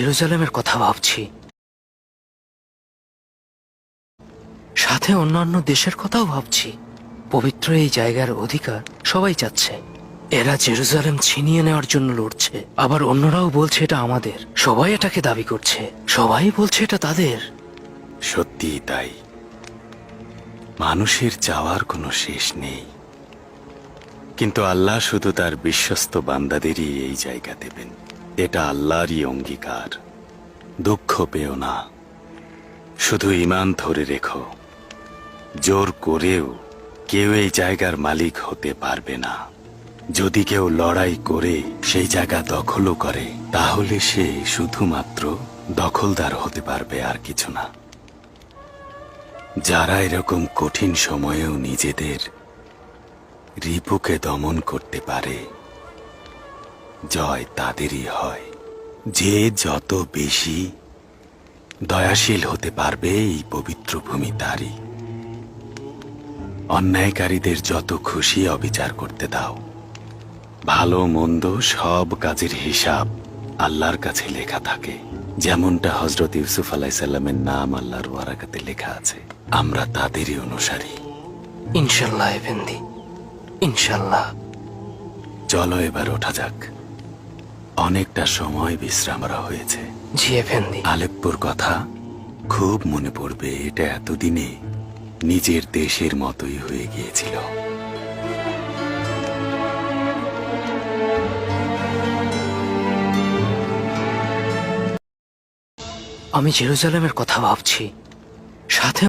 জেরুজালেমের কথা ভাবছি। সাথে অন্যান্য দেশের কথাও ভাবছি। পবিত্র এই জায়গার অধিকার সবাই চাচ্ছে। এরা জেরুজালেম ছিনিয়ে নেওয়ার জন্য লড়ছে। আবার অন্যরাও বলছে এটা আমাদের। সবাই এটাকে দাবি করছে। সবাই বলছে এটা তাদের। সত্যিই তাই। মানুষের চাওয়ার কোনো শেষ নেই। কিন্তু আল্লাহ শুধু তার বিশ্বস্ত বান্দাদেরই এই জায়গা দেবেন। এটা আল্লাহরই অঙ্গীকার। দুঃখ পেও না। শুধু ইমান ধরে রেখো। জোর করেও কেউ এই জায়গার মালিক হতে পারবে না। যদি কেউ লড়াই করে সেই জায়গা দখলও করে, তাহলে সে শুধুমাত্র দখলদার হতে পারবে আর কিছু না। যারা এরকম কঠিন সময়েও নিজেদের রিপুকে দমন করতে পারে জয় তাদেরই হয়। যে যত বেশি দয়াশীল হতে পারবে এই পবিত্র ভূমি তারই। অন্যায়কারীদের যত খুশি অবিচার করতে দাও। ভালো মন্দ সব কাজের হিসাব আল্লাহর কাছে লেখা থাকে। যেমনটা হজরত ইউসুফ আলাইসাল্লামের নাম আল্লাহর ওয়ারাকাতে লেখা আছে। আমরা তাদেরই অনুসারী। ইনশাল্লাহ ইনশাল্লাহ। চলো এবার ওঠা যাক। অনেকটা সময় বিশ্রামরা হয়েছে। জি এফেন্দি আলেপ্পুর কথা খুব মনে পড়বে এটা এতদিনে নিজের দেশের মতোই হয়ে গিয়েছিল। আমি জেরুজালেমের কথা ভাবছি। সাথে